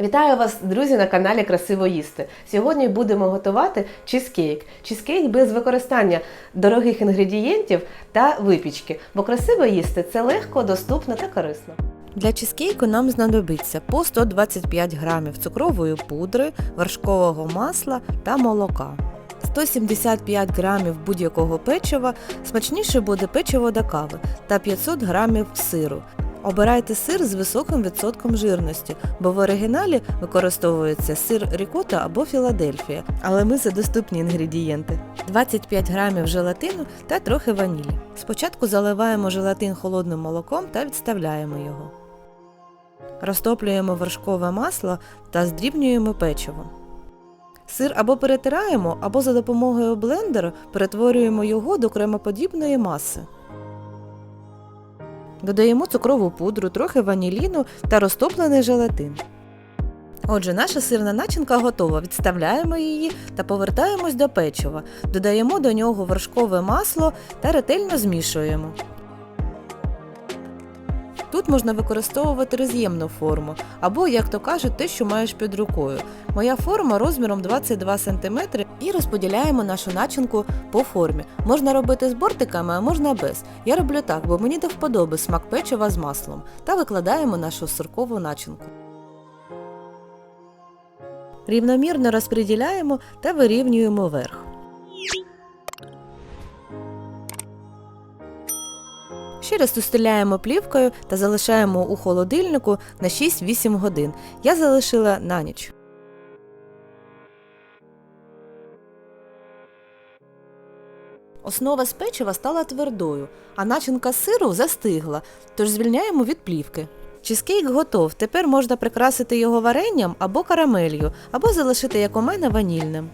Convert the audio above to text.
Вітаю вас, друзі, на каналі Красиво їсти. Сьогодні будемо готувати чизкейк. Чизкейк без використання дорогих інгредієнтів та випічки, бо красиво їсти це легко, доступно та корисно. Для чизкейку нам знадобиться по 125 грамів цукрової пудри, вершкового масла та молока. 175 грамів будь-якого печива, смачніше буде печиво до кави та 500 грамів сиру. Обирайте сир з високим відсотком жирності, бо в оригіналі використовується сир рікота або Філадельфія, але ми за доступні інгредієнти. 25 грамів желатину та трохи ванілі. Спочатку заливаємо желатин холодним молоком та відставляємо його. Розтоплюємо вершкове масло та здрібнюємо печиво. Сир або перетираємо, або за допомогою блендера перетворюємо його до кремоподібної маси. Додаємо цукрову пудру, трохи ваніліну та розтоплений желатин. Отже, наша сирна начинка готова. Відставляємо її та повертаємось до печива. Додаємо до нього вершкове масло та ретельно змішуємо. Тут можна використовувати роз'ємну форму, або, як то кажуть, те, що маєш під рукою. Моя форма розміром 22 см і розподіляємо нашу начинку по формі. Можна робити з бортиками, а можна без. Я роблю так, бо мені до вподоби смак печива з маслом. Та викладаємо нашу сиркову начинку. Рівномірно розподіляємо та вирівнюємо верх. Ще раз устеляємо плівкою та залишаємо у холодильнику на 6-8 годин. Я залишила на ніч. Основа з печива стала твердою, а начинка сиру застигла, тож звільняємо від плівки. Чизкейк готов. Тепер можна прикрасити його варенням або карамелью, або залишити, як у мене, ванільним.